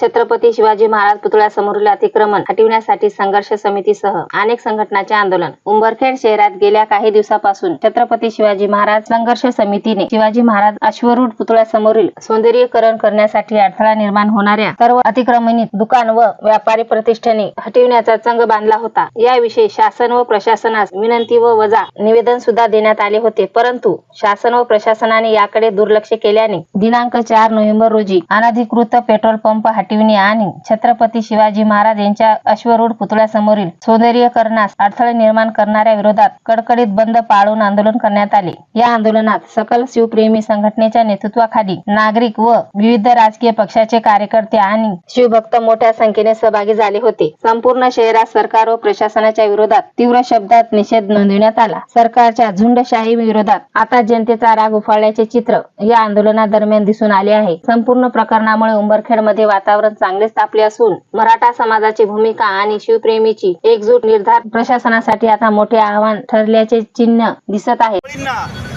छत्रपती शिवाजी महाराज पुतळ्यासमोरील अतिक्रमण हटविण्यासाठी संघर्ष समितीसह अनेक संघटनांचे आंदोलन. उंबरखेड शहरात गेल्या काही दिवसापासून छत्रपती शिवाजी महाराज संघर्ष समितीने शिवाजी महाराज अश्वरूढ पुतळ्यासमोरील सौंदर्यीकरण करण्यासाठी अडथळा निर्माण होणाऱ्या सर्व अतिक्रमणित दुकान व व्यापारी प्रतिष्ठाने हटविण्याचा चंग बांधला होता. याविषयी शासन व प्रशासनास विनंती व वजा निवेदन सुद्धा देण्यात आले होते. परंतु शासन व प्रशासनाने याकडे दुर्लक्ष केल्याने दिनांक चार नोव्हेंबर रोजी अनधिकृत पेट्रोल पंप हटविणे आणि छत्रपती शिवाजी महाराज यांच्या अश्वरूढ पुतळ्यासमोरील सौंदर्यकरणास अडथळे निर्माण करणाऱ्या विरोधात कडकडीत बंद पाळून आंदोलन करण्यात आले. या आंदोलनात सकल शिवप्रेमी संघटनेच्या नेतृत्वाखाली नागरिक व विविध राजकीय पक्षाचे कार्यकर्ते आणि शिवभक्त मोठ्या संख्येने सहभागी झाले होते. संपूर्ण शहरात सरकार व प्रशासनाच्या विरोधात तीव्र शब्दात निषेध नोंदवण्यात आला. सरकारच्या झुंडशाही विरोधात आता जनतेचा राग उफाळल्याचे चित्र या आंदोलनादरम्यान दिसून आले आहे. संपूर्ण प्रकरणामुळे उंबरखेडमध्ये वातावरण चांगलेच तापले असून मराठा समाजाची भूमिका आणि शिवप्रेमीची एकजूट निर्धार प्रशासनासाठी आता मोठे आव्हान ठरल्याचे चिन्ह दिसत आहे.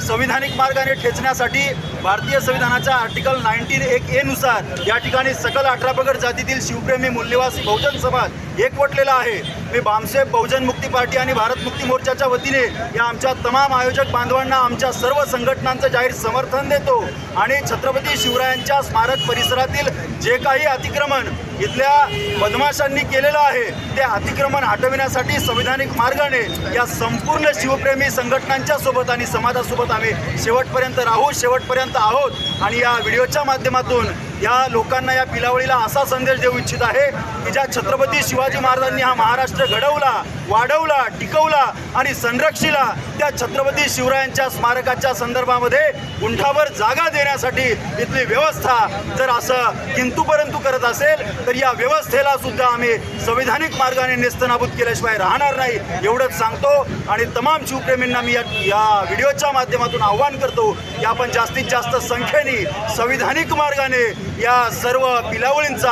संविधानिक मार्गाने ठेचण्यासाठी भारतीय संविधानाच्या आर्टिकल नाईन्टीन एक एनुसार या ठिकाणी सकल अठरापगड जातीतील शिवप्रेमी मूल्यवासी बहुजन समाज एकवटलेला आहे. मी बामसेब बहुजन मुक्ती पार्टी आणि भारत मुक्ती मोर्चाच्या वतीने या आमच्या तमाम आयोजक बांधवांना आमच्या सर्व संघटनांचं जाहीर समर्थन देतो आणि छत्रपती शिवरायांच्या स्मारक परिसरातील जे काही अतिक्रमण इथल्या बदमाशांनी केलेलं आहे. ते अतिक्रमण हटविण्यासाठी संविधानिक मार्गाने या संपूर्ण शिवप्रेमी संघटनांच्या सोबत आणि समाजासोबत आम्ही शेवटपर्यंत राहू शेवटपर्यंत आहोत. आणि या व्हिडिओच्या माध्यमातून या लोकांना या पिलावळीला असा संदेश देऊ इच्छित आहे की ज्या छत्रपती शिवाजी महाराजांनी हा महाराष्ट्र घडवला वाढवला टिकवला आणि संरक्षिला त्या छत्रपती शिवरायांच्या स्मारकाच्या संदर्भामध्ये गुंठावर जागा देण्यासाठी इथली व्यवस्था जर असं किंतु परंतु करत असेल तर या व्यवस्थेला सुद्धा आम्ही संविधानिक मार्गाने नेस्तनाबूत केल्याशिवाय राहणार नाही एवढंच सांगतो. आणि तमाम शिवप्रेमींना मी या या व्हिडिओच्या माध्यमातून आव्हान करतो की आपण जास्तीत जास्त संख्येने संविधानिक मार्गाने या सर्व पिलावळींचा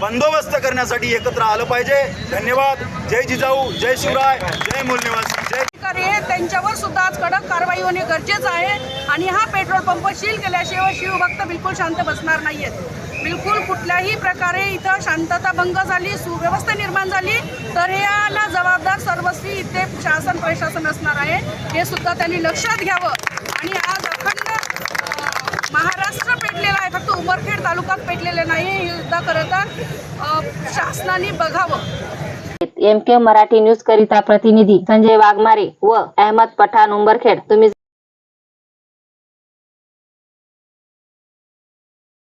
बंदोबस्त करण्यासाठी एकत्र आलं पाहिजे. धन्यवाद. जय जिजाऊ जय शिवराय जय मूलनिवासी जय त्यांच्यावर सुद्धा आज कडक कारवाई होणे गरजेचं आहे आणि हा पेट्रोल पंप सील केल्याशिवाय शिवभक्त बिलकुल शांत बसणार नाहीयेत. बिलकुल कुठल्याही प्रकारे इथं शांतता भंग झाली सुव्यवस्था निर्माण झाली तर याला जबाबदार सर्वस्वी इथे शासन प्रशासन असणार आहे. हे सुद्धा त्यांनी लक्षात घ्यावं. आणि आज अखंड अं, महाराष्ट्र पेटलेला आहे फक्त उमरखेड तालुक्यात पेटलेले नाही हे सुद्धा शासनाने बघावं. एम के मराठी न्यूज करिता प्रतिनिधी संजय वाघमारे व अहमद पठाण उंबरखेड तुम्ही